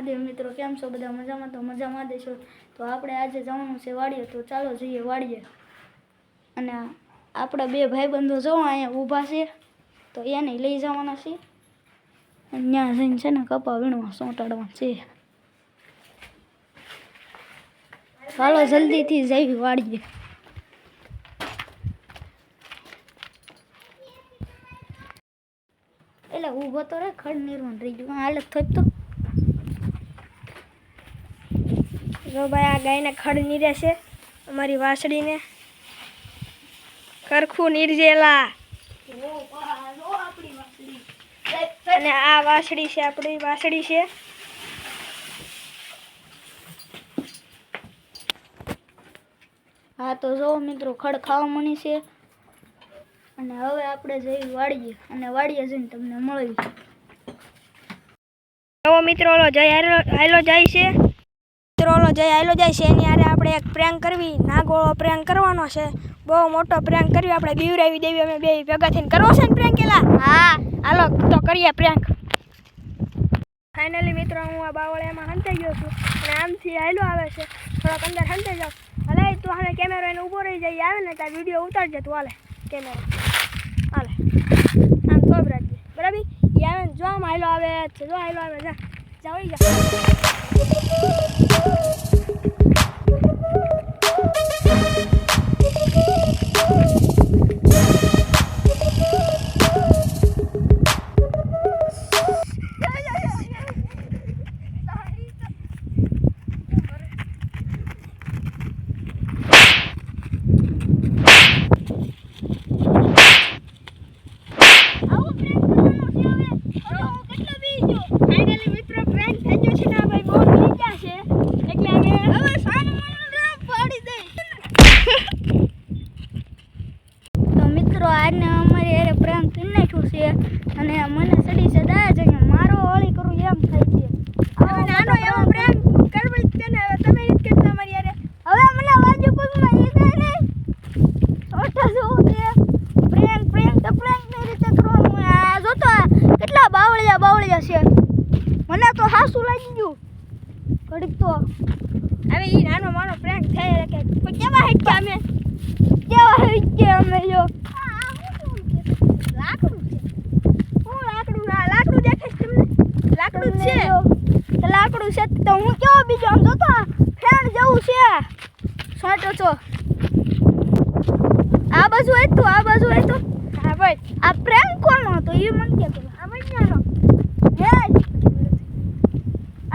મહાદેવ મિત્રો, કેમ છો? બધા મજામાં? તો મજામાં દેશો તો આપણે આજે જવાનું છે વાડીએ. તો ચાલો જઈએ વાડીએ. અને આપણા બે ભાઈબંધો જો અહીંયા ઊભા છે, તો એને લઈ જવાના છે. ત્યાં જઈને છે ને કપા વીણવા સોંટાડવા છે. ચાલો જલ્દીથી જઈ વાડીએ. એટલે ઊભો તો રે ખડ નિર્માણ રહી ગયું. હાલત થઈ તો જો ભાઈ આ ગાયને ખડ નીરે છે અમારી વાસળીને કરખું નીરજેલા. અને આ વાસળી છે આપણી વાસળી છે. હા તો જો મિત્રો ખડ ખાવા મળી છે. અને હવે આપણે જઈ વાડીએ અને વાડીએ જઈને તમને મળી જવો મિત્રો જય હાલો જાય છે. મિત્રો ઓલો જય હાલો જાય છે. એની હારે આપણે એક પ્રેંક કરવી. નાગોળો પ્રેંક કરવાનો છે. બહુ મોટો પ્રેંક કરવી આપણે બીવરાવી દેવી. અમે બે ભેગા થઈને કરવો છે ને પ્રેંક એલા? હા. હાલો તો કરીએ પ્રેંક ફાઇનલી મિત્રો હું આ બાવળિયામાં હંતાઈ ગયો છું. અને આમથી હાલો આવે છે. થોડોક અંદર હંતાઈ જાઉં. હલે તું હવે કેમેરો એને ઊભો રહી જાય આવે ને ત્યાં વીડિયો ઉતારજે તું. હાલે કેમેરો હાલે. આમ રાખજે. બરાબર? ઈ આવે ને જો આમ હાલો આવે છે જો હાલો આવે જા. જા મને તો હાસું લાગી ગયું. ઘડીક તો હવે એ નાનો માનો પ્રેન્ક થઈ કે કેવા હેટ કે અમે? કેવા હોય કે અમે જો લાકડું છે. લાકડું લાકડું દેખાય તમને? લાકડું છે? તો લાકડું છે તો હું કેવો બીજો આમ જોતો ફ્રેન્ડ જેવું છે? છોટો છો. આ બાજુ હોય તો આ બાજુ હોય તો. હા ભાઈ આ પ્રેમ કોનો હતો? એ મને કે આ નાનો હે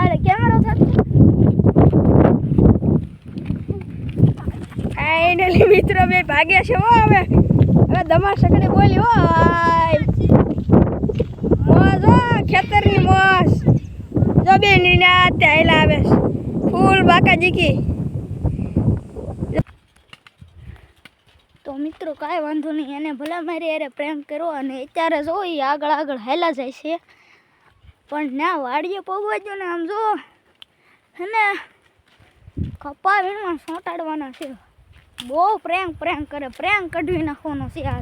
અરે કેમેરો થતો ફાઇનલી મિત્રો બે ભાગ્યા છે હો હવે. હવે દમા સકડે બોલી હો. મોજ હો, ખેતરની મોજ. જો બે નીના ત્યાં આવે. ફૂલ બાકા જીકી તો મિત્રો કાંઈ વાંધો નહીં, એને ભલે મારી અરે પ્રેમ કરો અને અત્યારે જો એ આગળ આગળ હેલા જાય છે. પણ ના, વાડીએ પગવાજો ને આમ જો. અને કપા વીણમાં સોંટાડવાના છે. બહુ પ્રેંગ પ્રેંગ કરે. પ્રેંગ કઢવી નાખવાનો છે આ.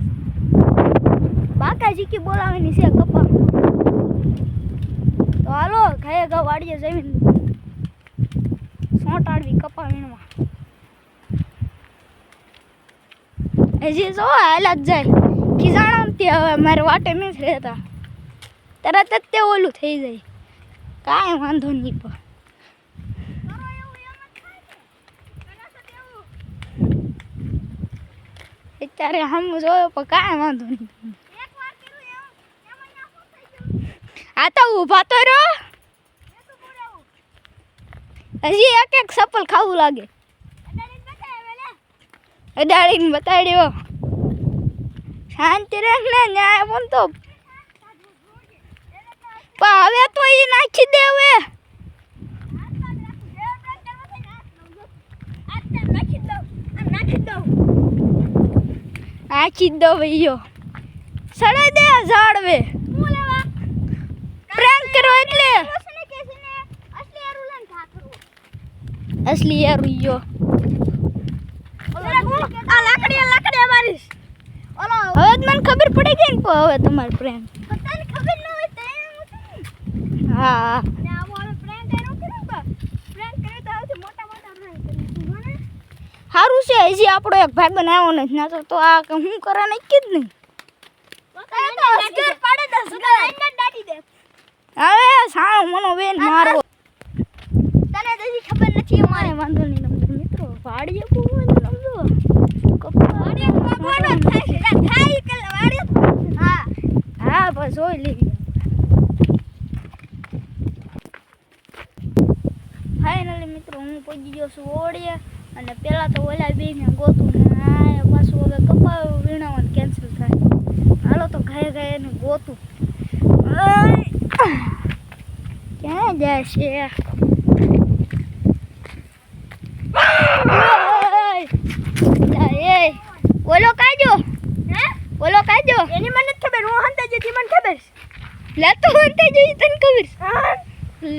બાકાજી કે બોલાવીની છે કપા તો હાલો ઘાએ ઘા વાડીએ જમીન સોંટાડવી કપા વીણવા હજી જો, હાલા જ જાય. તે હવે મારે વાટે નથી રહેતા. તરત જ તે ઓલું થઈ જાય. કાંઈ વાંધો નહીં પણ. અત્યારે આમ જોયો, પણ કાંઈ વાંધો નહીં. આ તો ઊભા તો રહો. હજી એક એક સપલ ખાવું લાગે. અડાડીને બતાડ્યો. શાંતિ રાખ ને, ન્યાય પણ તો હવે તો એ નાખી દે હવે નાખી દો ભૈયો સડે દે ઝાડવે. પ્રેન્ક કરો એટલે. અસલી યાર રૂયો આ લાકડી લાકડી અમારી. ઓલો હવે મને ખબર પડી ગઈ ને હવે તમારે પ્રેમ ખબર ન હોય હા ને આ વાળો પ્રેન્ક કર્યો સારું છે હજી આપણો એક ભાઈ બનાવ્યો નથી ના તો આ હું કરવા નક્કી જ નહીં. હવે સાણો મનો બેન મારો. તને તો ખબર નથી મારે વાંધો નહીં તમને મિત્રો વાડીએ કોઈ નમજો હા હા બસ જોઈ લેવી ફાઇનલી મિત્રો, હું પહોંચી ગયો છું ઓળીએ અને પહેલાં તો ઓલા બેને ગોતું ને આ પાછું હવે કપા વીણાવાનું કેન્સલ થાય. હાલો તો ઘાય ઘાય એને ગોતું. ક્યાં જાય છે? ઓલો કાજો હે? ઓલો કાજો એની મને ખબર હું હંતા જતી મને ખબર. લે તો હંતે જોઈ તને ખબર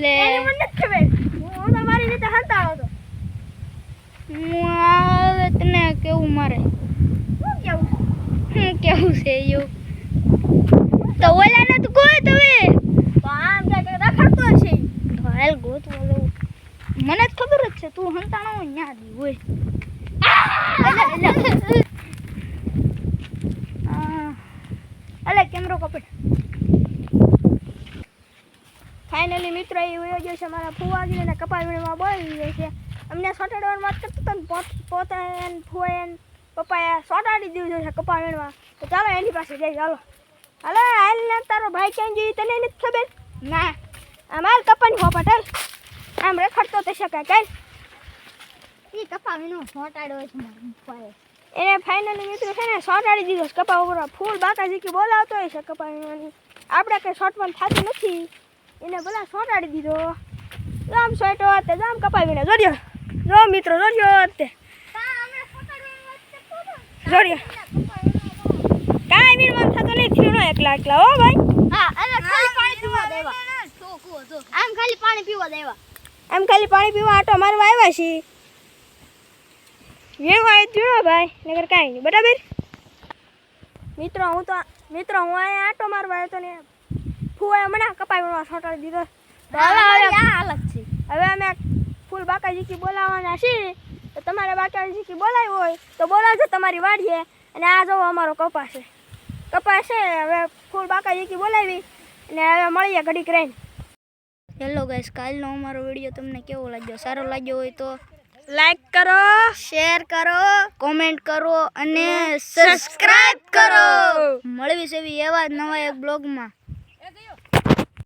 લે. મને ખબર. હું તમારી મારી રીતે હંતા આવતો હું આવે તને કેવું મારે? શું કેવું? હું કેવું છે એવું તો ઓલાને તો કોઈ તમે. આમ ક્યાંક રખડતો છે હાલ જવું મને જ ખબર જ છે તું હંતાણો ન્યા દી હોય. આ, અલે કેમેરો કપડ ફાઇનલી મિત્રો એ વયો ગયો છે મારા ફુવાજી અને કપાવીમાં બોલી જાય છે. અમને સોટાડવાની વાત કરતો હતો ને પોત- એને એને પપ્પાએ સોટાડી દીધું છે વેણવા. તો ચાલો એની પાસે જઈ ચાલો હાલો હાલ ને તારો ભાઈ ક્યાં જોયું તને નથી ખબર? ના. આ હાલ કપાની હો પટેલ આમ રખડતો તો શકાય કાંઈ એ કપાવીનો ફોટાડો છે મારા એને ફાઇનલી મિત્રો છે ને સોટાડી દીધો કપા ઉપર. ફૂલ બાકાજી કે બોલાવતો હોય છે કપાવીમાંની આપણે કંઈ શોર્ટમાં થતું નથી. એને ભલા સોટાડી દીધો. આમ સોટો તે કપા કપાવીને જોડ્યો જો મિત્રો જોડ્યો તે. જોડ્યો. કાંઈ મીણમાં થતો નહીં થયું એકલા એકલા હો ભાઈ. હા અને ખાલી પાણી પીવા દેવા. આમ ખાલી પાણી પીવા દેવા એમ ખાલી પાણી પીવા આટો મારવા આવ્યા છીએ. જેવું આવે જોડો ભાઈ નગર કાંઈ નહીં બરાબર? મિત્રો હું તો મિત્રો હું અહીંયા આટો મારવા આવ્યો તો ને ફુવાએ મને કપાઈ વણવા છોટાડી દીધો. છે. હવે અમે ફૂલ બાકાજીકી બોલાવવાના છીએ તો તમારે બાકાજીકી બોલાવ્યું હોય તો બોલાવજો તમારી વાડીએ. અને આ જવો અમારો કપાસ છે. કપાસ છે હવે ફૂલ બાકાજીકી બોલાવી અને હવે મળીએ ઘડીક રહીને. હેલો ગાઈસ કાલનો અમારો વીડિયો તમને કેવો લાગ્યો? સારો લાગ્યો હોય તો લાઈક કરો શેર કરો કોમેન્ટ કરો અને સબસ્ક્રાઈબ કરો. મળવી છે એવી એવા જ નવા એક બ્લોગમાં